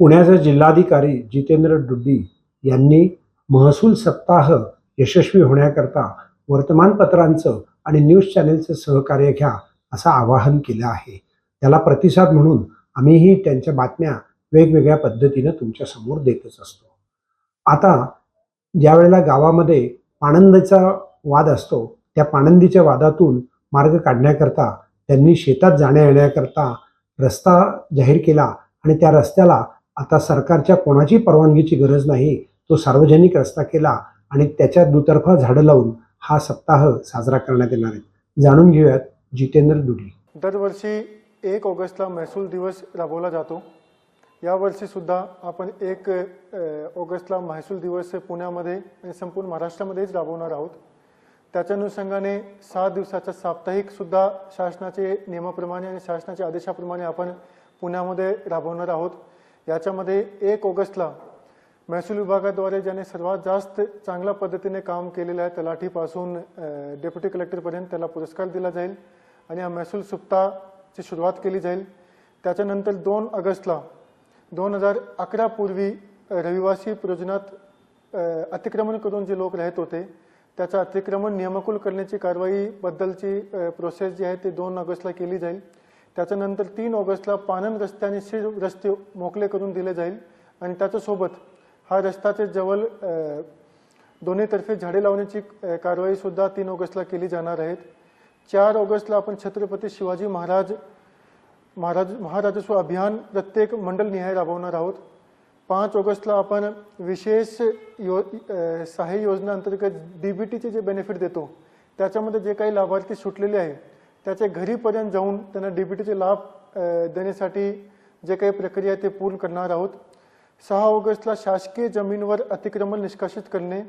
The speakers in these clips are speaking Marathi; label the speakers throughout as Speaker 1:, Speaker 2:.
Speaker 1: पुण्याचे जिल्हाधिकारी जितेंद्र डुड्डी यांनी महसूल सप्ताह यशस्वी होण्याकरता वर्तमानपत्रांचं आणि न्यूज चॅनेलचं सहकार्य घ्या असं आवाहन केलं आहे. त्याला प्रतिसाद म्हणून आम्हीही त्यांच्या बातम्या वेगवेगळ्या पद्धतीनं तुमच्यासमोर देतच असतो. आता ज्या वेळेला गावामध्ये पाणंदीचा वाद असतो त्या पाणंदीच्या वादातून मार्ग काढण्याकरता त्यांनी शेतात जाण्या येण्याकरता रस्ता जाहीर केला आणि त्या रस्त्याला आता सरकारच्या कोणाची परवानगीची गरज नाही तो सार्वजनिक रस्ता केला आणि त्याच्या दुतर्फा झाडं लावून हा सप्ताह साजरा करण्यात येणार आहे. जाणून घेऊयात जितेंद्र दुडी
Speaker 2: दरवर्षी एक ऑगस्टला महसूल दिवस राबवला जातो. यावर्षीसुद्धा आपण एक ऑगस्टला महसूल दिवस पुण्यामध्ये संपूर्ण महाराष्ट्रामध्येच राबवणार आहोत. त्याच्या अनुषंगाने सात दिवसाचा साप्ताहिकसुद्धा शासनाचे नियमाप्रमाणे आणि शासनाच्या आदेशाप्रमाणे आपण पुण्यामध्ये राबवणार आहोत. याच्यामध्ये एक ऑगस्टला महसूल विभागाद्वारे ज्याने सर्वात जास्त चांगल्या पद्धतीने काम केलेलं आहे तलाठीपासून डेप्युटी कलेक्टरपर्यंत त्याला पुरस्कार दिला जाईल आणि हा महसूल सुप्ताची सुरुवात केली जाईल. त्याच्यानंतर दोन ऑगस्टला दोन हजार अकरा पूर्वी रहिवासी प्रयोजनात अतिक्रमण करून जे लोक राहत होते त्याचं अतिक्रमण नियमकुल करण्याची कारवाईबद्दलची प्रोसेस जी आहे ती दोन ऑगस्टला केली जाईल. त्याच्यानंतर तीन ऑगस्टला पानन रस्त्याने शे रस्ते मोकळे करून दिले जाईल आणि त्याच्यासोबत हा रस्त्याचे जवळ दोन्हीतर्फे झाडे लावण्याची कारवाईसुद्धा तीन ऑगस्टला केली जाणार आहेत चार ऑगस्टला आपण छत्रपती शिवाजी महाराज महाराज महाराजस्व अभियान प्रत्येक मंडलनिहाय राबवणार आहोत. पाच ऑगस्टला आपण विशेष यो सहाय्य योजना अंतर्गत डी बी टीचे जे बेनिफिट देतो त्याच्यामध्ये जे काही लाभार्थी सुटलेले आहे त्याच्या घरीपर्यंत जाऊन त्यांना डी बी टीचे लाभ देण्यासाठी जे काही प्रक्रिया आहे ते पूर्ण करणार आहोत. सहा ऑगस्टला शासकीय जमीनवर अतिक्रमण निष्कासित करणे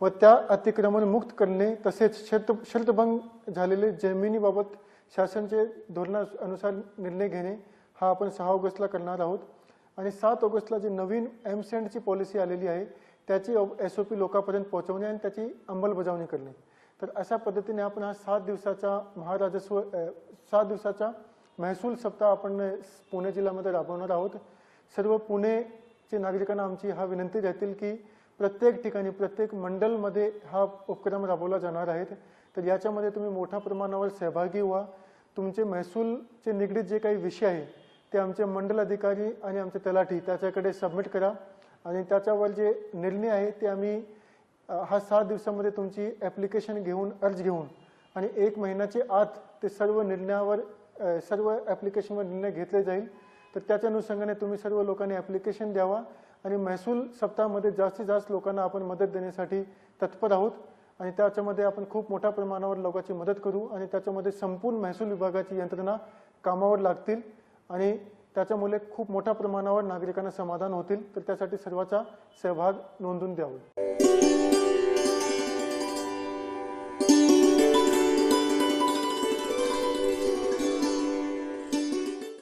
Speaker 2: व त्या अतिक्रमण मुक्त करणे तसेच शर्त शर्तभंग झालेले जमिनीबाबत शासनचे धोरणानुसार निर्णय घेणे हा आपण सहा ऑगस्टला करणार आहोत. आणि सात ऑगस्टला जी नवीन एमसेंडची पॉलिसी आलेली आहे त्याची एस ओ पी लोकांपर्यंत पोहोचवणे आणि त्याची अंमलबजावणी करणे. तर अशा पद्धतीने आपण हा सात दिवसाचा महाराजस्व सात दिवसाचा महसूल सप्ताह आपण पुणे जिल्ह्यामध्ये राबवणार आहोत. सर्व पुणेचे नागरिकांना आमची हा विनंती राहतील की प्रत्येक ठिकाणी प्रत्येक मंडलमध्ये हा उपक्रम राबवला जाणार आहे. तर याच्यामध्ये तुम्ही मोठ्या प्रमाणावर सहभागी व्हा. तुमचे महसूलचे निगडीत जे काही विषय आहे ते आमचे मंडल अधिकारी आणि आमचे तलाठी त्याच्याकडे सबमिट करा. आणि त्याच्यावर जे निर्णय आहे ते आम्ही हा सात दिवसामध्ये तुमची ॲप्लिकेशन घेऊन अर्ज घेऊन आणि एक महिन्याचे आत ते सर्व निर्णयावर सर्व ॲप्लिकेशनवर निर्णय घेतले जाईल. तर त्याच्या अनुषंगाने तुम्ही सर्व लोकांनी ॲप्लिकेशन द्यावा आणि महसूल सप्ताहामध्ये जास्तीत जास्त लोकांना आपण मदत देण्यासाठी तत्पर आहोत. आणि त्याच्यामध्ये आपण खूप मोठ्या प्रमाणावर लोकांची मदत करू आणि त्याच्यामध्ये संपूर्ण महसूल विभागाची यंत्रणा कामावर लागतील आणि त्याच्यामुळे खूप मोठ्या प्रमाणावर नागरिकांना समाधान होतील. तर त्यासाठी सर्वांचा सहभाग नोंदून द्यावा.